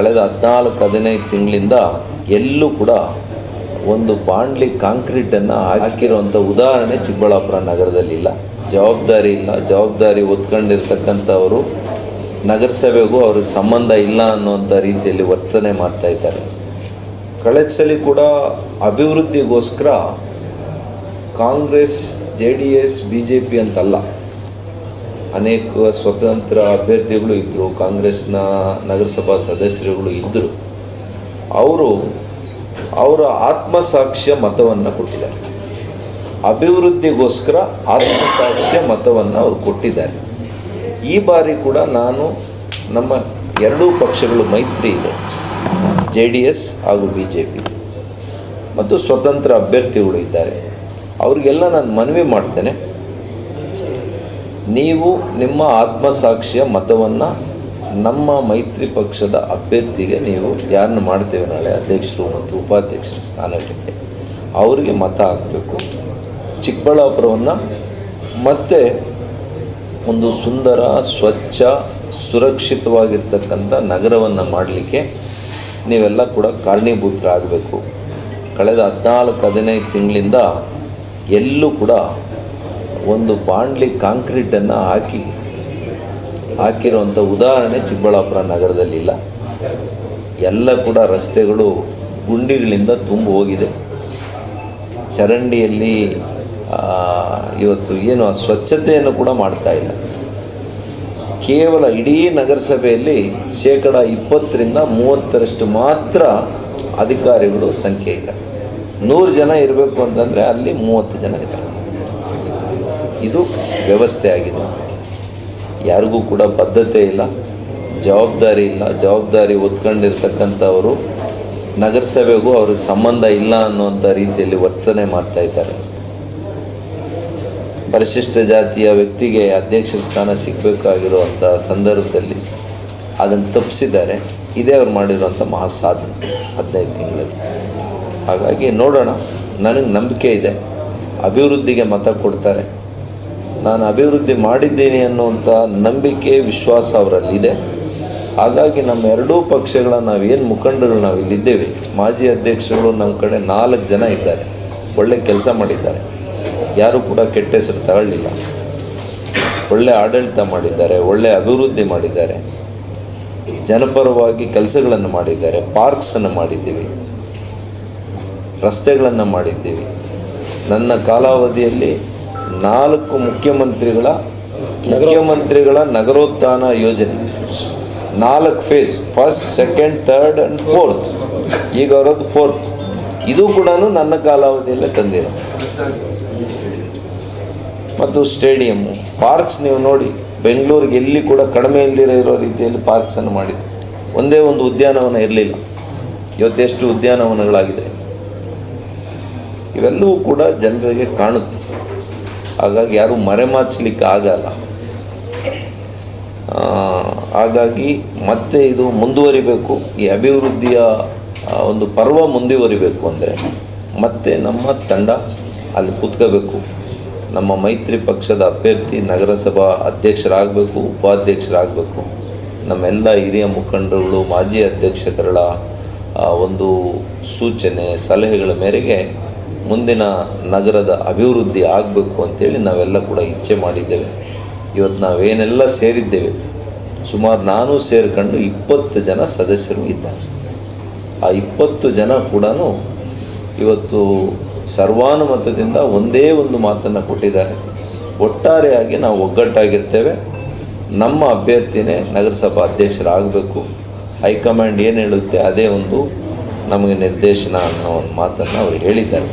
ಕಳೆದ ಹದಿನಾಲ್ಕು, ಹದಿನೈದು ತಿಂಗಳಿಂದ ಎಲ್ಲೂ ಕೂಡ ಒಂದು ಬಾಂಡ್ಲಿ ಕಾಂಕ್ರೀಟನ್ನು ಹಾಕಿರುವಂಥ ಉದಾಹರಣೆ ಚಿಕ್ಕಬಳ್ಳಾಪುರ ನಗರದಲ್ಲಿಲ್ಲ ಜವಾಬ್ದಾರಿ ಇಲ್ಲ. ಜವಾಬ್ದಾರಿ ಒತ್ಕೊಂಡಿರ್ತಕ್ಕಂಥವರು ನಗರಸಭೆಗೂ ಅವ್ರಿಗೆ ಸಂಬಂಧ ಇಲ್ಲ ಅನ್ನುವಂಥ ರೀತಿಯಲ್ಲಿ ವರ್ತನೆ ಮಾಡ್ತಾ ಇದ್ದಾರೆ. ಕಳೆದ ಸಲ ಕೂಡ ಅಭಿವೃದ್ಧಿಗೋಸ್ಕರ Congress, J D S, B J P ಅಂತಲ್ಲ ಅನೇಕ ಸ್ವತಂತ್ರ ಅಭ್ಯರ್ಥಿಗಳು ಇದ್ದರು ಕಾಂಗ್ರೆಸ್ನ ನಗರಸಭಾ ಸದಸ್ಯರುಗಳು ಇದ್ದರು ಅವರು ಅವರ ಆತ್ಮಸಾಕ್ಷ್ಯ ಮತವನ್ನು ಕೊಟ್ಟಿದ್ದಾರೆ. ಅಭಿವೃದ್ಧಿಗೋಸ್ಕರ ಆತ್ಮಸಾಕ್ಷ್ಯ ಮತವನ್ನು ಅವರು ಕೊಟ್ಟಿದ್ದಾರೆ. ಈ ಬಾರಿ ಕೂಡ ನಾನು ನಮ್ಮ ಎರಡೂ ಪಕ್ಷಗಳು ಮೈತ್ರಿ ಇದೆ, ಜೆ ಡಿ ಎಸ್ ಹಾಗೂ ಬಿ ಜೆ ಪಿ. ಮತ್ತು ಸ್ವತಂತ್ರ ಅಭ್ಯರ್ಥಿಗಳು ಇದ್ದಾರೆ. ಅವರಿಗೆಲ್ಲ ನಾನು ಮನವಿ ಮಾಡ್ತೇನೆ. ನೀವು ನಿಮ್ಮ ಆತ್ಮಸಾಕ್ಷಿಯ ಮತವನ್ನು ನಮ್ಮ ಮೈತ್ರಿ ಪಕ್ಷದ ಅಭ್ಯರ್ಥಿಗೆ ನೀವು ಯಾರನ್ನು ಮಾಡ್ತೇವೆ ನಾಳೆ? ಅಧ್ಯಕ್ಷರು ಮತ್ತು ಉಪಾಧ್ಯಕ್ಷರ ಸ್ಥಾನಗಳಿಗೆ ಅವರಿಗೆ ಮತ ಹಾಕಬೇಕು. ಚಿಕ್ಕಬಳ್ಳಾಪುರವನ್ನು ಮತ್ತೆ ಒಂದು ಸುಂದರ, ಸ್ವಚ್ಛ, ಸುರಕ್ಷಿತವಾಗಿರ್ತಕ್ಕಂಥ ನಗರವನ್ನು ಮಾಡಲಿಕ್ಕೆ ನೀವೆಲ್ಲ ಕೂಡ ಕಾರಣೀಭೂತರಾಗಬೇಕು ಕಳೆದ ಹದಿನಾಲ್ಕು, ಹದಿನೈದು ತಿಂಗಳಿಂದ ಎಲ್ಲೂ ಕೂಡ ಒಂದು ಬಾಂಡ್ಲಿ ಕಾಂಕ್ರೀಟನ್ನು ಹಾಕಿ ಹಾಕಿರುವಂಥ ಉದಾಹರಣೆ ಚಿಕ್ಕಬಳ್ಳಾಪುರ ನಗರದಲ್ಲಿಲ್ಲ ಎಲ್ಲ ಕೂಡ ರಸ್ತೆಗಳು ಗುಂಡಿಗಳಿಂದ ತುಂಬಿ ಹೋಗಿದೆ. ಚರಂಡಿಯಲ್ಲಿ ಇವತ್ತು ಏನು ಸ್ವಚ್ಛತೆಯನ್ನು ಕೂಡ ಮಾಡ್ತಾ ಇಲ್ಲ. ಕೇವಲ ಇಡೀ ನಗರಸಭೆಯಲ್ಲಿ ಶೇಕಡ ಇಪ್ಪತ್ತರಿಂದ ಮೂವತ್ತರಷ್ಟು ಮಾತ್ರ ಅಧಿಕಾರಿಗಳು ಸಂಖ್ಯೆ ಇದೆ. ನೂರು ಜನ ಇರಬೇಕು ಅಂತಂದರೆ ಅಲ್ಲಿ ಮೂವತ್ತು ಜನ ಇದ್ದಾರೆ. ಇದು ವ್ಯವಸ್ಥೆ ಆಗಿದೆ. ಯಾರಿಗೂ ಕೂಡ ಬದ್ಧತೆ ಇಲ್ಲ, ಜವಾಬ್ದಾರಿ ಇಲ್ಲ. ಜವಾಬ್ದಾರಿ ಒತ್ಕೊಂಡಿರ್ತಕ್ಕಂಥವರು ನಗರಸಭೆಗೂ ಅವ್ರಿಗೆ ಸಂಬಂಧ ಇಲ್ಲ ಅನ್ನುವಂಥ ರೀತಿಯಲ್ಲಿ ವರ್ತನೆ ಮಾಡ್ತಾ ಇದ್ದಾರೆ. ಪರಿಶಿಷ್ಟ ಜಾತಿಯ ವ್ಯಕ್ತಿಗೆ ಅಧ್ಯಕ್ಷರ ಸ್ಥಾನ ಸಿಗಬೇಕಾಗಿರುವಂಥ ಸಂದರ್ಭದಲ್ಲಿ ಅದನ್ನು ತಪ್ಪಿಸಿದ್ದಾರೆ. ಇದೇ ಅವ್ರು ಮಾಡಿರುವಂಥ ಮಹಾ ಸಾಧನೆ ಹದಿನೈದು ತಿಂಗಳಲ್ಲಿ. ಹಾಗಾಗಿ ನೋಡೋಣ, ನನಗೆ ನಂಬಿಕೆ ಇದೆ. ಅಭಿವೃದ್ಧಿಗೆ ಮತ ಕೊಡ್ತಾರೆ. ನಾನು ಅಭಿವೃದ್ಧಿ ಮಾಡಿದ್ದೀನಿ ಅನ್ನುವಂಥ ನಂಬಿಕೆ, ವಿಶ್ವಾಸ ಅವರಲ್ಲಿದೆ. ಹಾಗಾಗಿ ನಮ್ಮ ಎರಡೂ ಪಕ್ಷಗಳ ನಾವೇನು ಮುಖಂಡರು ನಾವು ಇಲ್ಲಿದ್ದೇವೆ. ಮಾಜಿ ಅಧ್ಯಕ್ಷರು ನಮ್ಮ ಕಡೆ ನಾಲ್ಕು ಜನ ಇದ್ದಾರೆ. ಒಳ್ಳೆ ಕೆಲಸ ಮಾಡಿದ್ದಾರೆ. ಯಾರೂ ಕೂಡ ಕೆಟ್ಟ ಹೆಸರು ತಗೊಳ್ಳಿಲ್ಲ. ಒಳ್ಳೆ ಆಡಳಿತ ಮಾಡಿದ್ದಾರೆ, ಒಳ್ಳೆ ಅಭಿವೃದ್ಧಿ ಮಾಡಿದ್ದಾರೆ. ಜನಪರವಾಗಿ ಕೆಲಸಗಳನ್ನು ಮಾಡಿದ್ದಾರೆ ಪಾರ್ಕ್ಸನ್ನು ಮಾಡಿದ್ದೀವಿ. ರಸ್ತೆಗಳನ್ನು ಮಾಡಿದ್ದೀವಿ. ನನ್ನ ಕಾಲಾವಧಿಯಲ್ಲಿ ನಾಲ್ಕು ಮುಖ್ಯಮಂತ್ರಿಗಳ ಮುಖ್ಯಮಂತ್ರಿಗಳ ನಗರೋತ್ಥಾನ ಯೋಜನೆ. ನಾಲ್ಕು phase first second third and fourth ಈಗ ಅವರದ್ದು ಫೋರ್ತ್ ಇದು ಕೂಡ ನನ್ನ ಕಾಲಾವಧಿಯಲ್ಲೇ ತಂದಿರೋ ಮತ್ತು ಸ್ಟೇಡಿಯಮ್ಮು ಪಾರ್ಕ್ಸ್ ನೀವು ನೋಡಿ, ಬೆಂಗಳೂರಿಗೆ ಎಲ್ಲಿ ಕೂಡ ಕಡಿಮೆ ಇಲ್ದಿರೋ ಇರೋ ರೀತಿಯಲ್ಲಿ ಪಾರ್ಕ್ಸನ್ನು ಮಾಡಿದೆ. ಒಂದೇ ಒಂದು ಉದ್ಯಾನವನ ಇರಲಿಲ್ಲ. ಇವತ್ತೆಷ್ಟು ಉದ್ಯಾನವನಗಳಾಗಿದೆ. ಇವೆಲ್ಲವೂ ಕೂಡ ಜನರಿಗೆ ಕಾಣುತ್ತೆ. ಹಾಗಾಗಿ ಯಾರೂ ಮರೆಮಾಚಲಿಕ್ಕೆ ಆಗಲ್ಲ. ಹಾಗಾಗಿ ಮತ್ತೆ ಇದು ಮುಂದುವರಿಬೇಕು. ಈ ಅಭಿವೃದ್ಧಿಯ ಒಂದು ಪರ್ವ ಮುಂದುವರಿಬೇಕು ಅಂದರೆ ಮತ್ತೆ ನಮ್ಮ ತಂಡ ಅಲ್ಲಿ ಕೂತ್ಕೋಬೇಕು. ನಮ್ಮ ಮೈತ್ರಿ ಪಕ್ಷದ ಅಭ್ಯರ್ಥಿ ನಗರಸಭಾ ಅಧ್ಯಕ್ಷರಾಗಬೇಕು, ಉಪಾಧ್ಯಕ್ಷರಾಗಬೇಕು. ನಮ್ಮೆಲ್ಲ ಹಿರಿಯ ಮುಖಂಡರುಗಳು, ಮಾಜಿ ಅಧ್ಯಕ್ಷರುಗಳ ಒಂದು ಸೂಚನೆ, ಸಲಹೆಗಳ ಮೇರೆಗೆ ಮುಂದಿನ ನಗರದ ಅಭಿವೃದ್ಧಿ ಆಗಬೇಕು ಅಂತೇಳಿ ನಾವೆಲ್ಲ ಕೂಡ ಇಚ್ಛೆ ಮಾಡಿದ್ದೇವೆ. ಇವತ್ತು ನಾವೇನೆಲ್ಲ ಸೇರಿದ್ದೇವೆ, ಸುಮಾರು ನಾನು ಸೇರಿಕೊಂಡು ಇಪ್ಪತ್ತು ಜನ ಸದಸ್ಯರು ಇದ್ದಾರೆ. ಆ ಇಪ್ಪತ್ತು ಜನ ಕೂಡ ಇವತ್ತು ಸರ್ವಾನುಮತದಿಂದ ಒಂದೇ ಒಂದು ಮಾತನ್ನು ಕೊಟ್ಟಿದ್ದಾರೆ. ಒಟ್ಟಾರೆಯಾಗಿ ನಾವು ಒಗ್ಗಟ್ಟಾಗಿರ್ತೇವೆ. ನಮ್ಮ ಅಭ್ಯರ್ಥಿನೇ ನಗರಸಭಾ ಅಧ್ಯಕ್ಷರಾಗಬೇಕು. ಹೈಕಮಾಂಡ್ ಏನು ಹೇಳುತ್ತೆ ಅದೇ ಒಂದು ನಮಗೆ ನಿರ್ದೇಶನ ಅನ್ನೋ ಒಂದು ಮಾತನ್ನು ಅವರು ಹೇಳಿದ್ದಾರೆ.